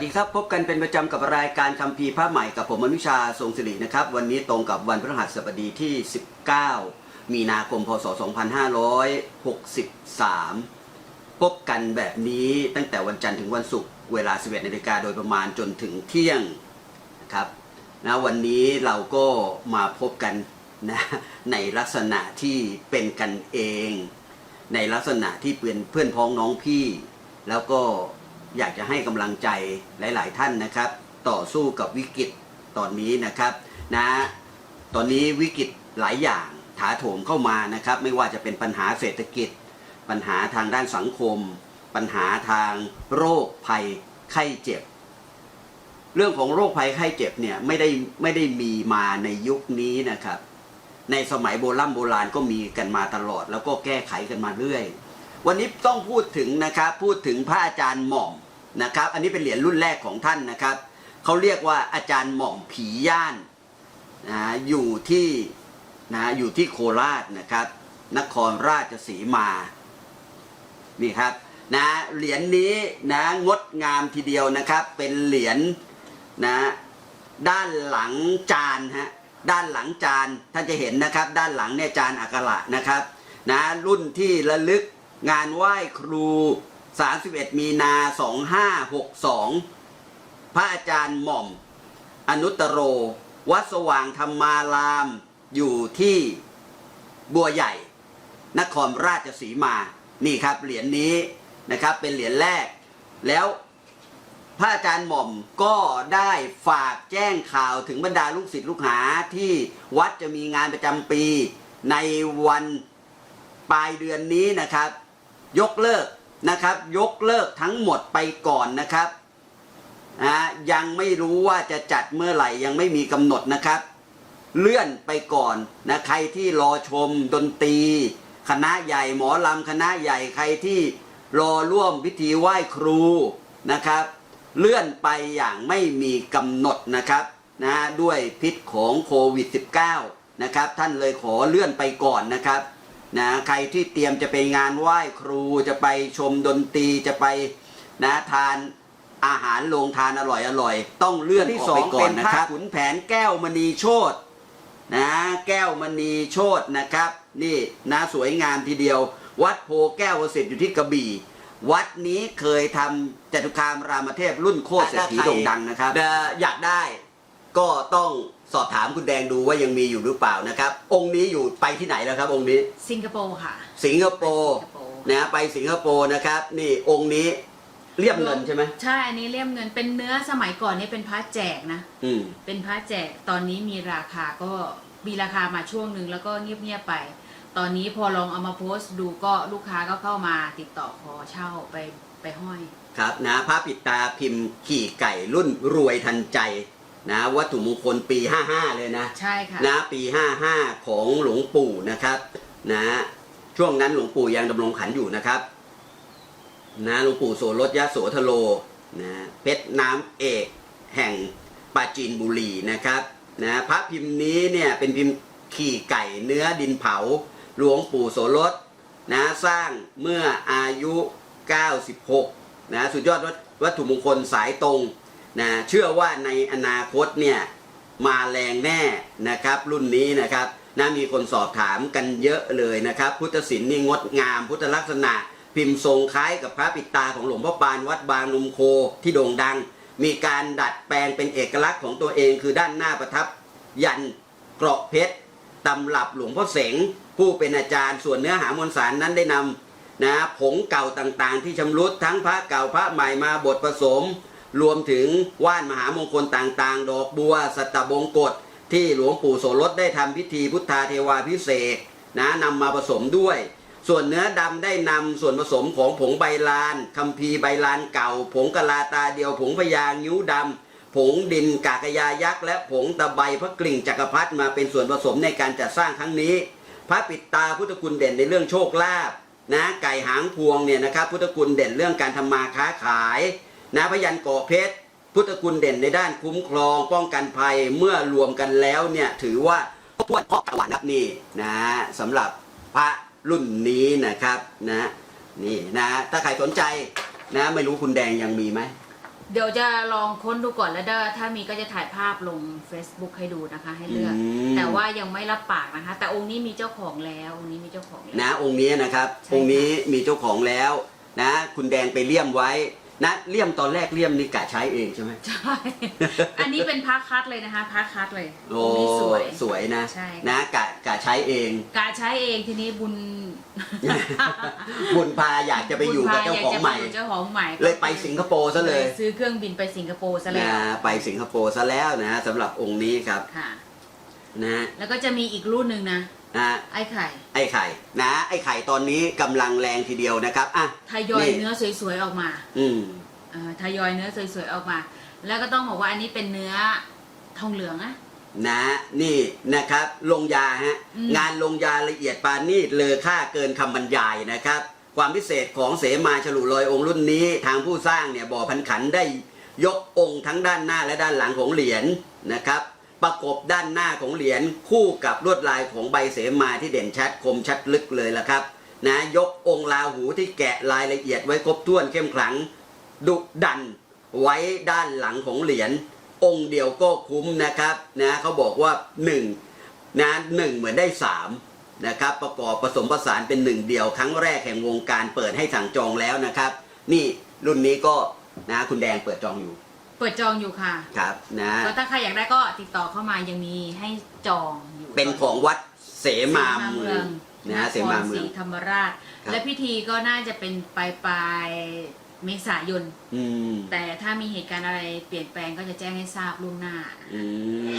สวัสดีครับพบกันเป็นประจำกับรายการคำพีร์พระใหม่กับผมอนุชาทรงศิรินะครับ วันนี้ตรงกับวันพฤหัสบดีที่ 19 มีนาคมพศ 2563 พบกันแบบนี้ตั้งแต่วันจันทร์ถึงวันศุกร์เวลา 11นาฬิกาโดยประมาณจนถึงเที่ยงนะครับนะวันนี้เราก็มาพบกันนะในลักษณะที่เป็นกันเอง ในลักษณะที่เป็นเพื่อนพ้องน้องพี่ แล้วก็ อยากจะให้กำลังใจหลาย ๆ ท่านนะครับ ต่อสู้กับวิกฤตตอนนี้นะครับนะตอนนี้วิกฤตหลายอย่างถาโถมเข้ามานะครับ ไม่ว่าจะเป็นปัญหาเศรษฐกิจ ปัญหาทางด้านสังคม ปัญหาทางโรคภัยไข้เจ็บ เรื่องของโรคภัยไข้เจ็บเนี่ยไม่ได้ไม่ได้มีมาในยุคนี้นะครับ ในสมัยโบราณโบราณก็มีกันมาตลอด แล้วก็แก้ไขกันมาเรื่อย วันนี้ต้องพูดถึงนะครับพูดถึงพระอาจารย์หม่อมนะครับ อันนี้เป็นเหรียญรุ่นแรกของท่านนะครับเขาเรียกว่าอาจารย์หม่อมผีย่านนะอยู่ที่นะอยู่ที่โคราชนะครับ นครราชสีมานี่ครับนะเหรียญนี้นะงดงามทีเดียวนะครับ เป็นเหรียญนะด้านหลังจานฮะด้านหลังจานท่านจะเห็นนะครับ ด้านหลังเนี่ยจานอักระนะครับนะรุ่นที่ระลึก งานไหว้ครู 31 มีนา 2562 พระอาจารย์หม่อม อนุตโร วัดสว่างธรรมาราม อยู่ที่บัวใหญ่ นครราชสีมา นี่ครับเหรียญนี้นะครับเป็นเหรียญแรก แล้วพระอาจารย์หม่อมก็ได้ฝากแจ้งข่าวถึงบรรดาลูกศิษย์ลูกหาที่วัดจะมีงานประจำปีในวันปลายเดือนนี้นะครับ ยกเลิกนะครับ ยกเลิกทั้งหมดไปก่อนนะครับนะยังไม่รู้ว่าจะจัดเมื่อไหร่ยังไม่มีกำหนดนะครับ เลื่อนไปก่อนนะใครที่รอชมดนตรี คณะใหญ่หมอลำคณะใหญ่ใครที่รอร่วมพิธีไหว้ครูนะครับ เลื่อนไปอย่างไม่มีกำหนดนะครับนะด้วยพิษของโควิด -19 นะครับ ท่านเลยขอเลื่อนไปก่อนนะครับ นะใครที่เตรียมจะไปงานไหว้ครูจะไปชมดนตรีจะไปนะทานอาหารโรงทานอร่อยอร่อยๆต้องเลื่อนออกไปก่อนนะครับขุนแผนแก้วมณีโชตนะแก้วมณีโชตนะครับ นี่นะสวยงามทีเดียว วัดโพแก้วประสิทธิ์อยู่ที่กระบี่ วัดนี้เคยทำจตุคามรามเทพรุ่นโคตรเศรษฐีโด่งดังนะครับเอ่ออยากได้ ก็ต้องสอบถามคุณแดงดูว่ายังมีอยู่หรือเปล่านะครับ องค์นี้อยู่ไปที่ไหนแล้วครับ องค์นี้ สิงคโปร์ค่ะ สิงคโปร์สิงคโปร์นะไปสิงคโปร์นะครับ นี่องค์นี้เรียบเงินใช่ไหมใช่อันนี้เลี่ยมเงินเป็นเนื้อสมัยก่อนนี่เป็นพระแจกนะ อืม เป็นพระแจกตอนนี้มีราคาก็มีราคามาช่วงหนึ่งแล้วก็เงียบๆไป ตอนนี้พอลองเอามาโพสต์ดูก็ลูกค้าก็เข้ามาติดต่อขอเช่าไปไปห้อย ครับนะพระปิดตาพิมพ์ขี่ไก่รุ่นรวยทันใจ นะวัตถุมงคลปี 55 เลยนะใช่ค่ะ นะปี 55 ของหลวงปู่นะครับนะช่วงนั้นหลวงปู่ยังดำรงขันอยู่นะครับนะหลวงปู่โสรถยะโสธโลนะเพชรน้ำเอกแห่งปราจีนบุรีนะครับนะพระพิมพ์นี้เนี่ยเป็นพิมพ์ขี่ไก่เนื้อดินเผาหลวงปู่โสรถนะสร้างเมื่ออายุ 96นะสุดยอดวัตวัตถุมงคลสายตรง นะเชื่อว่าในอนาคตเนี่ยมาแรงแน่นะครับ รุ่นนี้นะครับนะมีคนสอบถามกันเยอะเลยนะครับ พุทธศิลป์นี่งดงาม พุทธลักษณะ พิมพ์ทรงคล้ายกับพระปิดตาของหลวงพ่อปานวัดบางนมโคที่โด่งดัง มีการดัดแปลงเป็นเอกลักษณ์ของตัวเองคือด้านหน้าประทับ ยันเกราะเพชรตำรับหลวงพ่อเสงผู้เป็นอาจารย์ส่วนเนื้อหามวลสารนั้นได้นำนะผงเก่าต่างๆ ที่ชำรุดทั้งพระเก่าพระใหม่มาบทผสม รวมถึงว่านมหามงคลต่างๆ ดอกบัว สัตบงกฎที่หลวงปู่โสรสได้ทำพิธีพุทธาเทวาพิเศษนะนำมาผสมด้วย ส่วนเนื้อดำได้นำส่วนผสมของผงใบลานคัมภีร์ใบลานเก่า ผงกะลาตาเดียวผงพยางนิ้วดำผงดินกากยายักษ์และผงตะไบพระกลิ่งจักรพรรดิมาเป็นส่วนผสมในการจัดสร้างครั้งนี้ พระปิดตาพุทธคุณเด่นในเรื่องโชคลาภนะไก่หางพวงเนี่ยนะครับพุทธคุณเด่นเรื่องการทำมาค้าขาย นะพยันเกาะเพชรพุทธคุณเด่นในด้านคุ้มครอง ป้องกันภัยเมื่อรวมกันแล้วเนี่ยถือว่าพวดพอกตะวันครับนี่นะสำหรับพระรุ่นนี้นะครับนะนี่นะถ้าใครสนใจนะไม่รู้คุณแดงยังมีไหมเดี๋ยวจะลองค้นดูก่อนแล้วเด้อถ้ามีก็จะถ่ายภาพลง Facebook ให้ดูนะคะ ให้เลือกอืมแต่ว่ายังไม่รับปากนะคะ แต่องค์นี้มีเจ้าของแล้วองค์นี้มีเจ้าของแล้วนะองค์นี้นะครับใช่ค่ะองค์นี้มีเจ้าของแล้วนะ คุณแดงไปเลี่ยมไว้ นะเลี่ยมตอนแรกเลี่ยมนี่กะใช้เองใช่ไหมใช่ อันนี้เป็นพระคัดเลยนะคะพระคัดเลยโอ้องค์นี้สวย สวยนะใช่ นะกะกะใช้เอง การใช้เองทีนี้บุญบุญพาอยากจะไปอยู่กับเจ้าของใหม่ บุญพยกจะไปยู่เจ้าของใหม่เลยไปสิงคโปร์ซะเลยซื้อเครื่องบินไปสิงคโปร์ซะแล้วนะไปสิงคโปร์ซะแล้วนะสำหรับองค์นี้ครับ ค่ะ นะแล้วก็จะมีอีกรุ่นหนึ่งนะ นะไอ้ไข่ไอ้ไข่นะไอ้ไข่ตอนนี้กำลังแรงทีเดียวนะครับอะทยอยนี่เนื้อสวยๆออกมาอืม เอ่อทยอยเนื้อสวยๆออกมา แล้วก็ต้องบอกว่าอันนี้เป็นเนื้อทองเหลืองอะนะนี่นะครับลงยาฮะอืม งานลงยาละเอียดปานนีดเลอค่าเกินคำบรรยายนะครับ ความพิเศษของเสมาฉลุลอยองค์รุ่นนี้ ทางผู้สร้างเนี่ยบ่อพันขันได้ยกองค์ทั้งด้านหน้าและด้านหลังของเหรียญนะครับ ประกบด้านหน้าของเหรียญคู่กับลวดลายของใบเสมาที่เด่นชัดคมชัดลึกเลยละครับนะยกองลาหูที่แกะรายละเอียดไว้ครบถ้วนเข้มขลัง ดุดันไว้ด้านหลังของเหรียญองค์เดียวก็คุ้มนะครับนะเขาบอกว่าหนึ่งนะหนึ่งเหมือนได้สามนะครับประกอบผสมผสานเป็นหนึ่งเดียวครั้งแรกแห่งวงการเปิดให้สั่งจองแล้วนะครับ นี่รุ่นนี้ก็นะคุณแดงเปิดจองอยู่ เปิดจองอยู่ค่ะครับนะก็ถ้าใครอยากได้ก็ติดต่อเข้ามายังมีให้จองอยู่เป็นของวัดเสมาเสเมืองนะเสนคมารเมืศองรีธรรมราชครับและพิธีก็น่าจะเป็นปลายปลายๆเมษายนอืมแต่ถ้ามีเหตุการณ์อะไรเปลี่ยนแปลงก็จะแจ้งให้ทราบล่วงหน้าอืม